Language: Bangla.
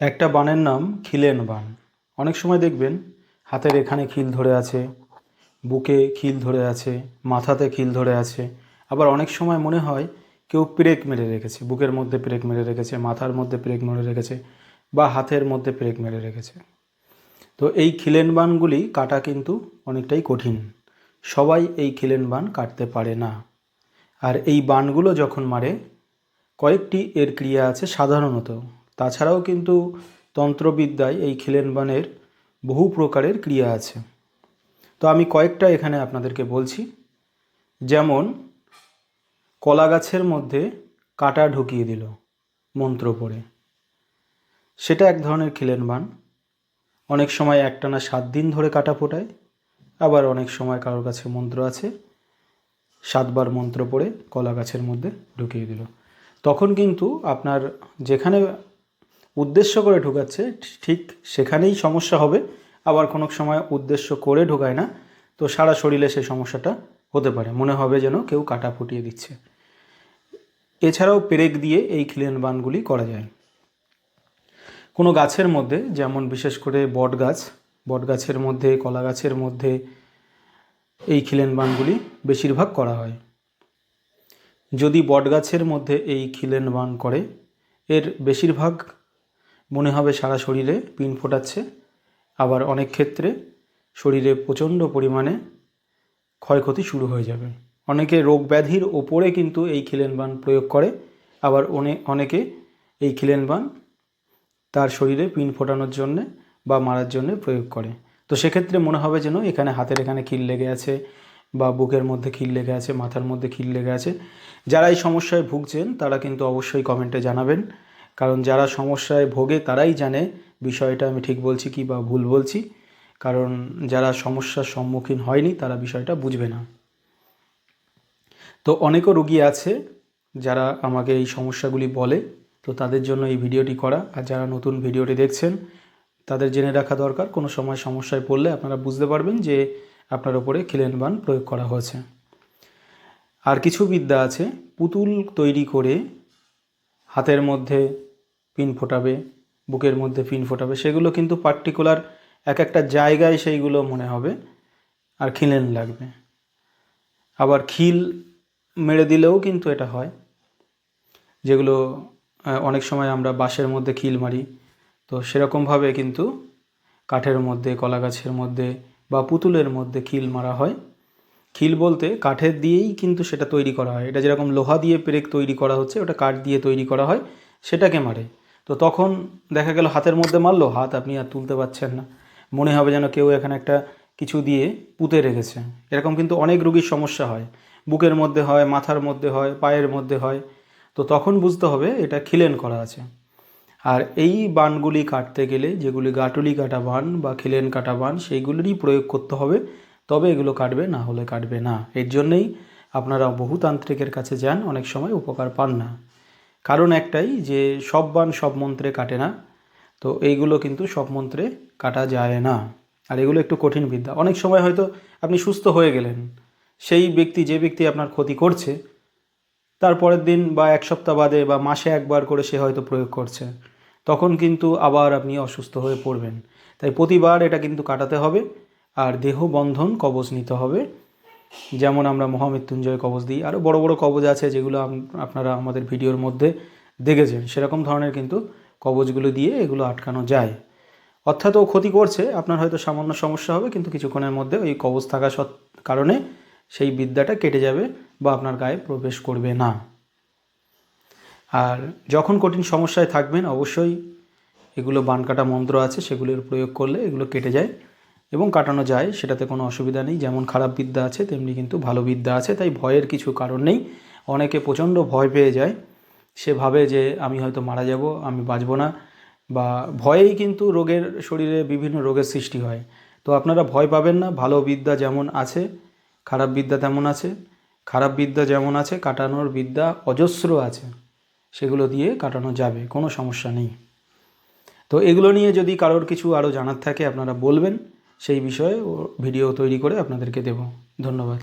একটা বানের নাম খিলেন বান। অনেক সময় দেখবেন হাতের এখানে খিল ধরে আছে, বুকে খিল ধরে আছে, মাথাতে খিল ধরে আছে। আবার অনেক সময় মনে হয় কেউ পেরেক মেরে রেখেছে, বুকের মধ্যে পেরেক মেরে রেখেছে, মাথার মধ্যে পেরেক মেরে রেখেছে বা হাতের মধ্যে পেরেক মেরে রেখেছে। তো এই খিলেন বানগুলি কাটা কিন্তু অনেকটাই কঠিন। সবাই এই খিলেন বান কাটতে পারে না। আর এই বানগুলো যখন মারে, কয়েকটি এর ক্রিয়া আছে সাধারণত। তাছাড়াও কিন্তু তন্ত্রবিদ্যায় এই খিলেন বানের বহু প্রকারের ক্রিয়া আছে। তো আমি কয়েকটা এখানে আপনাদেরকে বলছি। যেমন, কলা গাছের মধ্যে কাটা ঢুকিয়ে দিল মন্ত্র পড়ে। সেটা এক ধরনের খিলেন বান। অনেক সময় একটানা সাত দিন ধরে কাটা ফোটায়, আবার অনেক সময় কারোর কাছে মন্ত্র আছে, সাতবার মন্ত্র পড়ে কলা গাছের মধ্যে ঢুকিয়ে দিল। তখন কিন্তু আপনার যেখানে উদ্দেশ্য করে ঢুকাচ্ছে, ঠিক সেখানেই সমস্যা হবে, আবার কোনো সময় উদ্দেশ্য করে ঢোকায় না, তো সারা শরীরে সেই সমস্যাটা হতে পারে। মনে হবে যেন কেউ কাটা ফুটিয়ে দিচ্ছে। এছাড়াও পেরেক দিয়ে এই খিলেন বানগুলি করা যায়। কোনো গাছের মধ্যে, যেমন বিশেষ করে বট গাছ, বট গাছের মধ্যে, কলা গাছের মধ্যে এই খিলেন বানগুলি বেশিরভাগ করা হয়। যদি বট গাছের মধ্যে এই খিলেন বান করে, এর বেশিরভাগ মনে হবে সারা শরীরে পিন ফোটাচ্ছে। আবার অনেক ক্ষেত্রে শরীরে প্রচণ্ড পরিমাণে ক্ষয়ক্ষতি শুরু হয়ে যাবে। অনেকে রোগ ব্যাধির ওপরে কিন্তু এই খিলেন বান প্রয়োগ করে। আবার অনে, অনেকে এই খিলেন বান তার শরীরে পিন ফোটানোর জন্যে বা মারার জন্যে প্রয়োগ করে। তো সেক্ষেত্রে মনে হবে যেন এখানে হাতের এখানে খিল লেগে আছে বা বুকের মধ্যে খিল লেগে আছে, মাথার মধ্যে খিল লেগে আছে। যারা এই সমস্যায় ভুগছেন তারা কিন্তু অবশ্যই কমেন্টে জানাবেন। কারণ যারা সমস্যায় ভোগে তারাই জানে, বিষয়টা আমি ঠিক বলছি কি বা ভুল বলছি। কারণ যারা সমস্যার সম্মুখীন হয়নি তারা বিষয়টা বুঝবে না। তো অনেকও রুগী আছে যারা আমাকে এই সমস্যাগুলি বলে, তো তাদের জন্য এই ভিডিওটি করা। আর যারা নতুন ভিডিওটি দেখছেন, তাদের জেনে রাখা দরকার, কোনো সময় সমস্যায় পড়লে আপনারা বুঝতে পারবেন যে আপনার ওপরে খিলেন বান প্রয়োগ করা হয়েছে। আর কিছু বিদ্যা আছে, পুতুল তৈরি করে হাতের মধ্যে পিন ফোটাবে, বুকের মধ্যে পিন ফোটাবে, সেগুলো কিন্তু পার্টিকুলার এক একটা জায়গায় সেইগুলো মনে হবে আর খিলেন লাগবে। আবার খিল মেরে দিলেও কিন্তু এটা হয়। যেগুলো অনেক সময় আমরা বাঁশের মধ্যে খিল মারি, তো সেরকমভাবে কিন্তু কাঠের মধ্যে কলা গাছের মধ্যে বা পুতুলের মধ্যে খিল মারা হয়। খিল বলতে কাঠের দিয়েই কিন্তু সেটা তৈরি করা হয়। এটা যেরকম লোহা দিয়ে পেরেক তৈরি করা হচ্ছে, ওটা কাঠ দিয়ে তৈরি করা হয়, সেটাকে মারে। তো তখন দেখা গেল হাতের মধ্যে মারলো, হাত আপনি আর তুলতে পারছেন না। মনে হবে যেন কেউ এখানে একটা কিছু দিয়ে পুঁতে রেখেছে। এরকম কিন্তু অনেক রুগীর সমস্যা হয়। বুকের মধ্যে হয়, মাথার মধ্যে হয়, পায়ের মধ্যে হয়। তো তখন বুঝতে হবে এটা খিলেন করা আছে। আর এই বানগুলি কাটতে গেলে যেগুলি গাটুলি কাটা বান বা খিলেন কাটা বান, সেইগুলিরই প্রয়োগ করতে হবে। তবে এগুলো কাটবে, না হলে কাটবে না। এর জন্যেই আপনারা বহু তান্ত্রিকের কাছে যান, অনেক সময় উপকার পান না। কারণ একটাই যে, সব বান সব মন্ত্রে কাটে না। তো এইগুলো কিন্তু সব মন্ত্রে কাটা যায় না। আর এগুলো একটু কঠিন বিদ্যা। অনেক সময় হয়তো আপনি সুস্থ হয়ে গেলেন। সেই ব্যক্তি, যে ব্যক্তি আপনার ক্ষতি করছে তারপরের দিন বা এক সপ্তাহ বাদে বা মাসে একবার করে সে হয়তো প্রয়োগ করছে। তখন কিন্তু আবার আপনি অসুস্থ হয়ে পড়বেন। তাই প্রতিবার এটা কিন্তু কাটাতে হবে। আর দেহ বন্ধন কবচ নিতে হবে। যেমন আমরা মহামৃত্যুঞ্জয় কবচ দিই। আরও বড় বড় কবচ আছে যেগুলো আপনারা আমাদের ভিডিওর মধ্যে দেখেছেন। সেরকম ধরনের কিন্তু কবচগুলো দিয়ে এগুলো আটকানো যায়। অর্থাৎ ও ক্ষতি করছে, আপনার হয়তো সামান্য সমস্যা হবে, কিন্তু কিছুক্ষণের মধ্যে ওই কবচ থাকা সৎ, কারণে সেই বিদ্যাটা কেটে যাবে বা আপনার গায়ে প্রবেশ করবে না। আর যখন কঠিন সমস্যায় থাকবেন, অবশ্যই এগুলো বান কাটা মন্ত্র আছে, সেগুলোর প্রয়োগ করলে এগুলো কেটে যায়। এবং কাটানো যায়, সেটাতে কোনো অসুবিধা নেই। যেমন খারাপ বিদ্যা আছে, তেমনি কিন্তু ভালো বিদ্যা আছে। তাই ভয়ের কিছু কারণ নেই। অনেকে প্রচণ্ড ভয় পেয়ে যায়। সে ভাবে যে আমি হয়তো মারা যাব, আমি বাঁচব না। বা ভয়েই কিন্তু রোগের শরীরে বিভিন্ন রোগের সৃষ্টি হয়। তো আপনারা ভয় পাবেন না। ভালো বিদ্যা যেমন আছে, খারাপ বিদ্যা তেমন আছে। খারাপ বিদ্যা যেমন আছে, কাটানোর বিদ্যা অজস্র আছে। সেগুলো দিয়ে কাটানো যাবে, কোনো সমস্যা নেই। তো এগুলো নিয়ে যদি কারোর কিছু আরও জানার থাকে, আপনারা বলবেন। সেই বিষয়ে ভিডিও তৈরি করে আপনাদেরকে দেব। ধন্যবাদ।